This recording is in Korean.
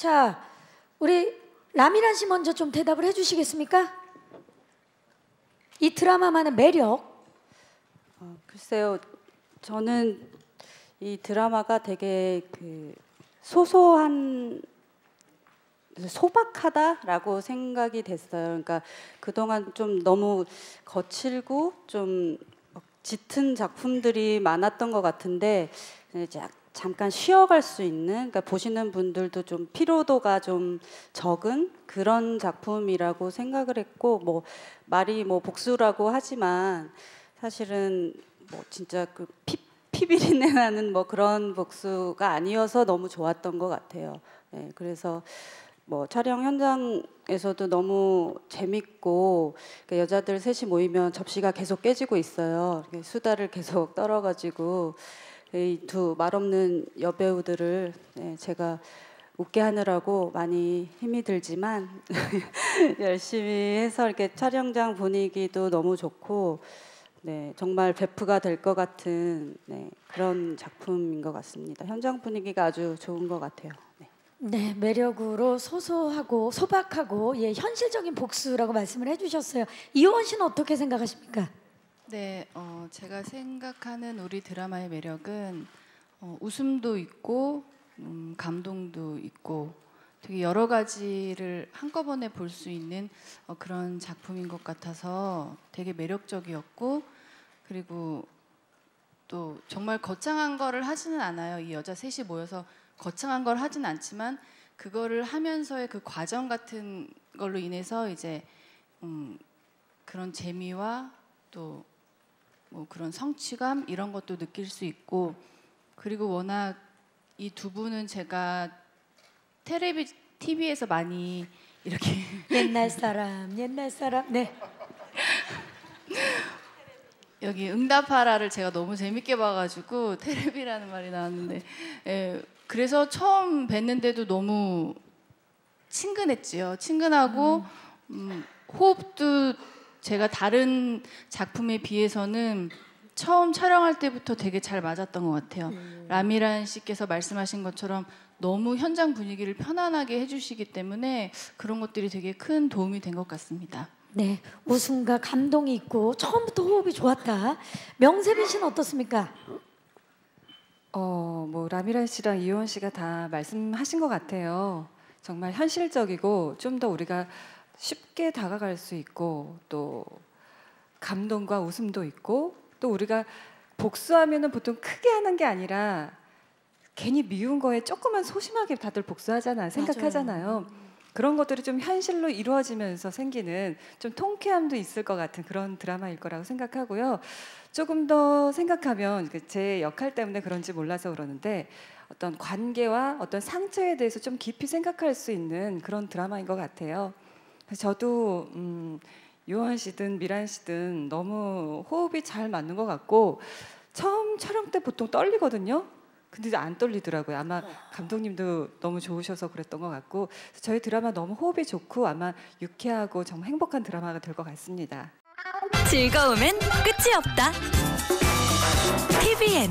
자, 우리 라미란 씨 먼저 좀 대답을 해주시겠습니까? 이 드라마만의 매력. 어, 글쎄요, 저는 이 드라마가 되게 그 소소한 소박하다라고 생각이 됐어요. 그러니까 그동안 좀 너무 거칠고 좀 짙은 작품들이 많았던 것 같은데 이제 잠깐 쉬어갈 수 있는 그러니까 보시는 분들도 좀 피로도가 좀 적은 그런 작품이라고 생각을 했고 뭐 말이 뭐 복수라고 하지만 사실은 뭐 진짜 그 피, 피비린내 나는 뭐 그런 복수가 아니어서 너무 좋았던 것 같아요. 네, 그래서 뭐 촬영 현장에서도 너무 재밌고 그 여자들 셋이 모이면 접시가 계속 깨지고 있어요. 수다를 계속 떨어가지고 이 두 말없는 여배우들을 네, 제가 웃게 하느라고 많이 힘이 들지만 열심히 해서 이렇게 촬영장 분위기도 너무 좋고 네, 정말 베프가 될 것 같은 네, 그런 작품인 것 같습니다. 현장 분위기가 아주 좋은 것 같아요. 네. 네, 매력으로 소소하고 소박하고 예, 현실적인 복수라고 말씀을 해주셨어요. 이호원 씨는 어떻게 생각하십니까? 네, 어, 제가 생각하는 우리 드라마의 매력은 어, 웃음도 있고 음, 감동도 있고 되게 여러 가지를 한꺼번에 볼 수 있는 어, 그런 작품인 것 같아서 되게 매력적이었고 그리고 또 정말 거창한 거를 하지는 않아요. 이 여자 셋이 모여서 거창한 걸 하진 않지만 그거를 하면서의 그 과정 같은 걸로 인해서 이제 음, 그런 재미와 또 뭐 그런 성취감 이런 것도 느낄 수 있고 그리고 워낙 이 두 분은 제가 텔레비 TV에서 많이 이렇게 옛날 사람, 옛날 사람. 네. 여기 응답하라를 제가 너무 재밌게 봐가지고 테레비라는 말이 나왔는데 예, 그래서 처음 뵀는데도 너무 친근했지요. 친근하고 음, 호흡도 제가 다른 작품에 비해서는 처음 촬영할 때부터 되게 잘 맞았던 것 같아요. 음. 라미란 씨께서 말씀하신 것처럼 너무 현장 분위기를 편안하게 해주시기 때문에 그런 것들이 되게 큰 도움이 된 것 같습니다. 네, 웃음과 감동이 있고 처음부터 호흡이 좋았다. 명세빈 씨는 어떻습니까? 어, 뭐 라미란 씨랑 이효원 씨가 다 말씀하신 것 같아요. 정말 현실적이고 좀 더 우리가 쉽게 다가갈 수 있고 또 감동과 웃음도 있고 또 우리가 복수하면은 보통 크게 하는 게 아니라 괜히 미운 거에 조금만 소심하게 다들 복수하잖아요. 생각하잖아요. 그런 것들이 좀 현실로 이루어지면서 생기는 좀 통쾌함도 있을 것 같은 그런 드라마일 거라고 생각하고요. 조금 더 생각하면 그제 역할 때문에 그런지 몰라서 그러는데 어떤 관계와 어떤 상처에 대해서 좀 깊이 생각할 수 있는 그런 드라마인 것 같아요. 저도 음, 요한 씨든 미란 씨든 너무 호흡이 잘 맞는 것 같고 처음 촬영 때 보통 떨리거든요. 근데 안 떨리더라고요. 아마 감독님도 너무 좋으셔서 그랬던 것 같고 저희 드라마 너무 호흡이 좋고 아마 유쾌하고 정말 행복한 드라마가 될 것 같습니다. 즐거움엔 끝이 없다. TVN